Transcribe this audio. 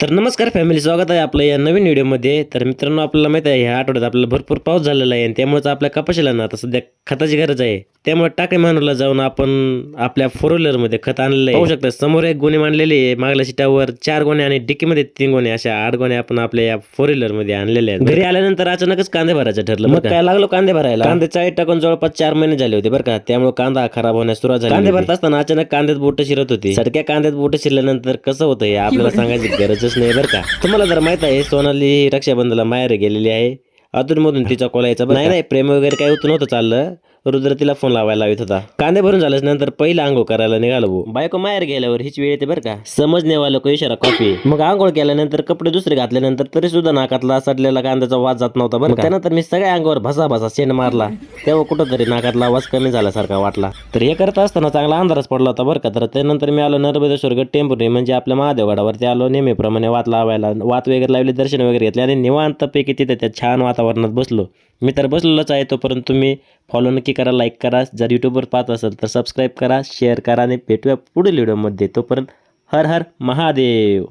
तर नमस्कार फॅमिली स्वागत आहे आपलं या नवीन व्हिडिओमध्ये तर मित्रांनो आपल्याला माहिती आहे ह्या आठवड्यात आपल्याला भरपूर पाऊस झालेला आहे आणि त्यामुळेच आपल्या कपाशीला ना आता सध्या खताची गरज आहे. त्यामुळे टाके मानूरला जाऊन आपण आपल्या फोर व्हीलरमध्ये खत आणलेलं आहे. पाहू शकता समोर एक गोणे मांडलेले आहे. मागल्या सीटावर चार गोणे आणि डिक्कीमध्ये तीन गोणे अशा आठ गोणे आपण आपल्या या फोर व्हीलरमध्ये आणलेले आहेत. घरी आल्यानंतर अचानकच कांदे भरायचं ठरलं मग काय लागलो कांदे भरायला? कांदे चाळीत टाकून जवळपास चार महिने झाले होते बरं का. त्यामुळे कांदा खराब होण्यास सुरुवात झाली कांदे भरत असताना अचानक कांद्यात बोट शिरत होती. सडक्या कांद्यात बोट शिरल्यानंतर कसं होतं हे आपल्याला सांगायची गरजच नाही बरं का. तुम्हाला जर माहीत आहे सोनाली रक्षाबंधनाला माहेर गेलेली आहे. अधूनमधून तिचा कॉल यायचा नाही नाही प्रेम वगैरे काही होतं नव्हतं चाललं. रुद्र तिला फोन लावायला लावित होता. कांदे भरून झाल्याच नंतर पहिला आंघोळ करायला निघालो भाऊ. बायको माहेर गेल्यावर हीच वेळ येते बरं का. समजण्यावालं को इशारा कॉफी मग आंघोळ केल्यानंतर कपडे दुसरे घातल्यानंतर तरी सुद्धा नाकातला सडलेला कांद्याचा वास जात नव्हता बरं का. त्यानंतर मी सगळ्या अंगावर भसा भसा शेण मारला. तेव्हा कुठंतरी नाकातला आवाज कमी झाल्यासारखा वाटला. तर हे करत असताना चांगला अंधारच पडला होता बरं का. तर त्यानंतर मी आलो नर्मदेश्वर गड म्हणजे आपल्या महादेवगडावरती आलो नेहमीप्रमाणे वात लावायला. वात वगैरे लावले दर्शन वगैरे घेतले आणि निवांतपैकी तिथे त्या छान वातावरणात बसलो. मी तर बसलेलोच आहे तोपर्यंत तुम्ही फॉलो नक्की करा लाईक करा. जर यूट्यूबवर पाहत असेल तर सबस्क्राईब करा शेअर करा आणि भेटूया पुढील व्हिडिओमध्ये तोपर्यंत हर हर महादेव.